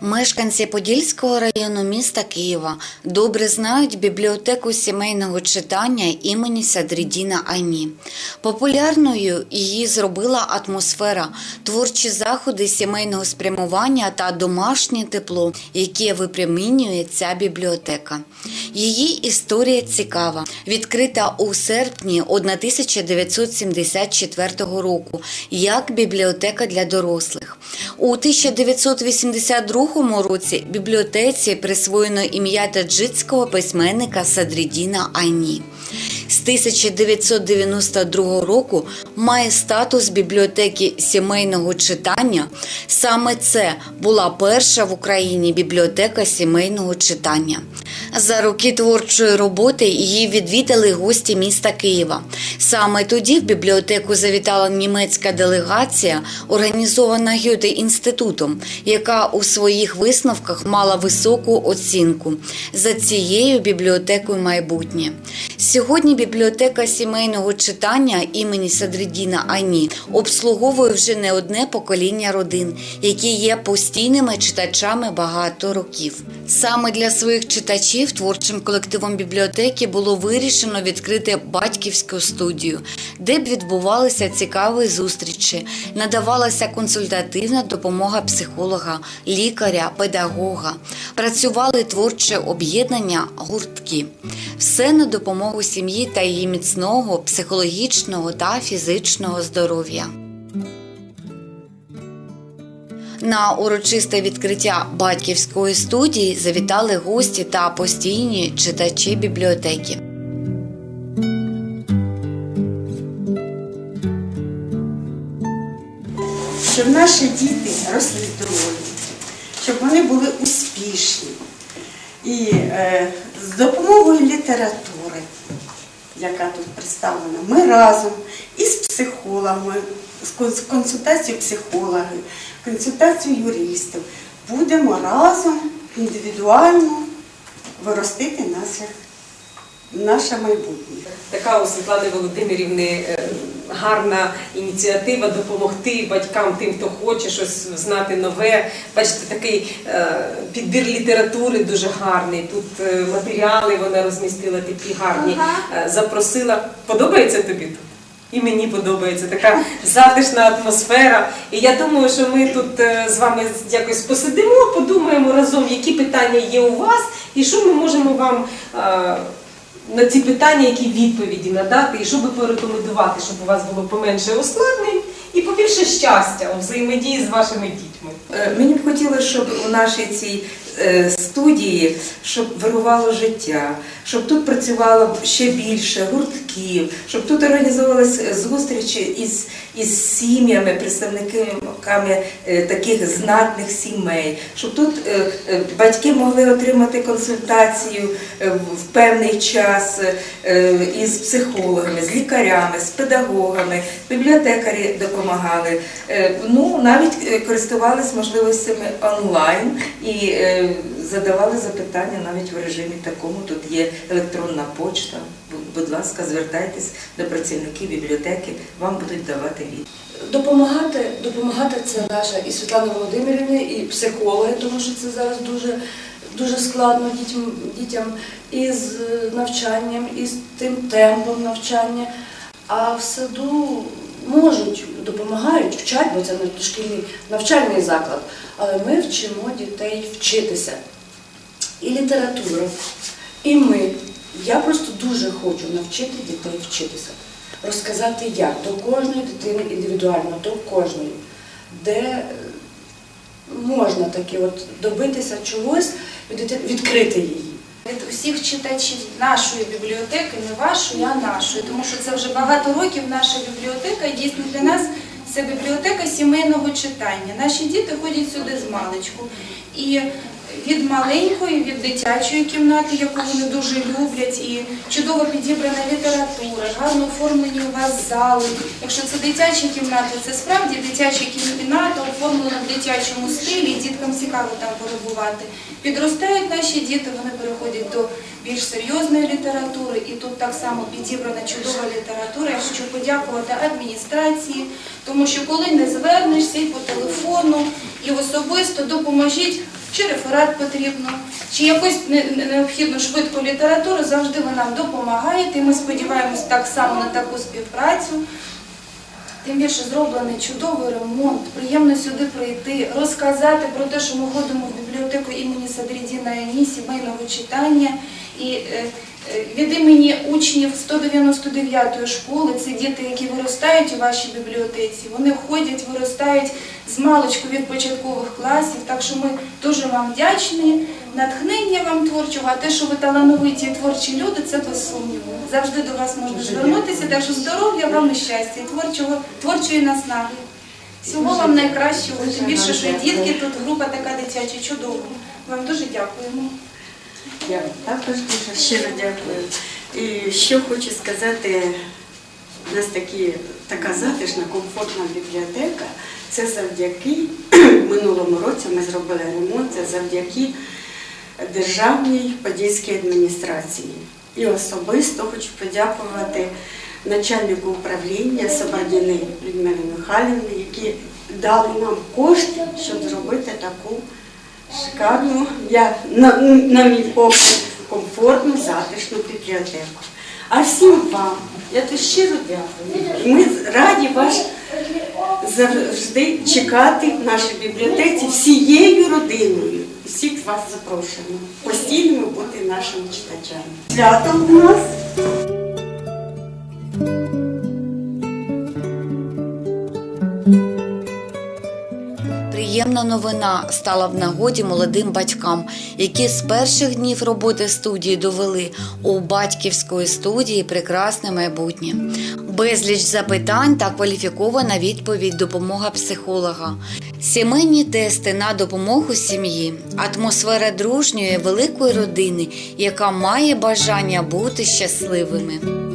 Мешканці Подільського району міста Києва добре знають бібліотеку сімейного читання імені Садрідіна Айні. Популярною її зробила атмосфера, творчі заходи сімейного спрямування та домашнє тепло, яке випромінює ця бібліотека. Її історія цікава, відкрита у серпні 1974 року як бібліотека для дорослих. У 1982 році бібліотеці присвоєно ім'я таджитського письменника Садрідіна Айні. З 1992 року має статус бібліотеки сімейного читання. Саме це була перша в Україні бібліотека сімейного читання. За роки творчої роботи її відвідали гості міста Києва. Саме тоді в бібліотеку завітала німецька делегація, організована Гюте інститутом, яка у своїх висновках мала високу оцінку за цією бібліотекою майбутнє. Сьогодні бібліотека сімейного читання імені Садридіна Ані обслуговує вже не одне покоління родин, які є постійними читачами багато років. Саме для своїх читачів творчим колективом бібліотеки було вирішено відкрити батьківську студію, де б відбувалися цікаві зустрічі, надавалася консультативна допомога психолога, лікаря, педагога, працювали творче об'єднання гуртки. Все на допомогу сім'ї та її міцного психологічного та фізичного здоров'я. На урочисте відкриття батьківської студії завітали гості та постійні читачі бібліотеки. щоб наші діти росли здорові, щоб вони були успішні. І е, з допомогою літератури, яка тут представлена, ми разом із психологами, з консультацією психологів, консультацією юристів будемо разом індивідуально виростити наше, наше майбутнє. Така у Світлани Володимирівни е, гарна ініціатива допомогти батькам, тим, хто хоче щось знати нове. Бачите, такий е, підбір літератури дуже гарний. Тут е, матеріали вона розмістила такі гарні. Е, Запросила. Подобається тобі тут? І мені подобається така затишна атмосфера. І я думаю, що ми тут з вами якось посидимо, подумаємо разом, які питання є у вас, і що ми можемо вам на ці питання, які відповіді надати, і що би порекомендувати, щоб у вас було поменше ускладнень і побільше щастя у взаємодії з вашими дітьми. Е, Мені б хотілося, щоб у нашій цій е, студії щоб вирувало життя, щоб тут працювало ще більше гуртків, щоб тут організовувалися зустрічі із, із сім'ями, представниками е, таких знатних сімей, щоб тут е, е, батьки могли отримати консультацію в певний час із психологами, з лікарями, з педагогами, бібліотекарі допомагали. Ну, навіть користувались можливостями онлайн і задавали запитання навіть в режимі такому. Тут є електронна почта. Будь ласка, звертайтесь до працівників бібліотеки, вам будуть давати відповідь. Допомагати, допомагати це наша і Світлана Володимирівна, і психологи, тому що це зараз дуже, дуже складно дітям, дітям і з навчанням, і з тим темпом навчання. А в саду можуть, допомагають, вчать, бо це не дошкільний навчальний заклад. Але ми вчимо дітей вчитися. І література, і ми. Я просто дуже хочу навчити дітей вчитися розказати як до кожної дитини індивідуально, до кожної, де е, можна таки от добитися чогось, відкрити її. Від усіх читачів нашої бібліотеки, не вашої, а нашої, тому що це вже багато років наша бібліотека, і дійсно для нас це бібліотека сімейного читання. Наші діти ходять сюди з маличку. І від маленької, від дитячої кімнати, яку вони дуже люблять, і чудово підібрана література, гарно оформлені у вас зали. Якщо це дитяча кімната, це справді дитяча кімната, оформлена в дитячому стилі, і діткам цікаво там перебувати. Підростають наші діти, вони переходять до більш серйозної літератури, і тут так само підібрана чудова література. Я хочу подякувати адміністрації, тому що коли не звернешся і по телефону, і особисто допоможіть чи реферат потрібно, чи якусь не- не- необхідну швидку літературу, завжди ви нам допомагаєте. І ми сподіваємось так само на таку співпрацю. Тим більше зроблений чудовий ремонт, приємно сюди прийти, розказати про те, що ми ходимо в бібліотеку імені Садрідіна Ані, сімейного читання. І е, від імені учнів 199-ї школи, це діти, які виростають у вашій бібліотеці, вони ходять, виростають з маличку від початкових класів. Так що ми дуже вам вдячні, натхнення вам творчого, а те, що ви талановиті і творчі люди, це без сумніву. Завжди до вас можна звернутися, так що здоров'я вам і щастя, творчого, творчої наснаги. Всього вам найкращого, тим більше, що дітки тут група така дитяча, чудова. Вам дуже дякуємо. Я також дуже щиро дякую. І що хочу сказати, у нас такі, така затишна, комфортна бібліотека. Це завдяки минулому році ми зробили ремонт, це завдяки державній подільській адміністрації. І особисто хочу подякувати начальнику управління Собордіни Людмилі Михайлівні, які дали нам кошти, щоб зробити таку шикарну, я, на, на мій погляд, комфортну, затишну бібліотеку. А всім вам, я то щиро дякую. Ми раді вас завжди чекати в нашій бібліотеці всією родиною. Всіх вас запрошуємо. Постійно бути нашими читачами. Свято у нас. Приємна новина стала в нагоді молодим батькам, які з перших днів роботи студії довели у батьківської студії прекрасне майбутнє. Безліч запитань та кваліфікована відповідь допомога психолога. Сімейні тести на допомогу сім'ї, атмосфера дружньої великої родини, яка має бажання бути щасливими.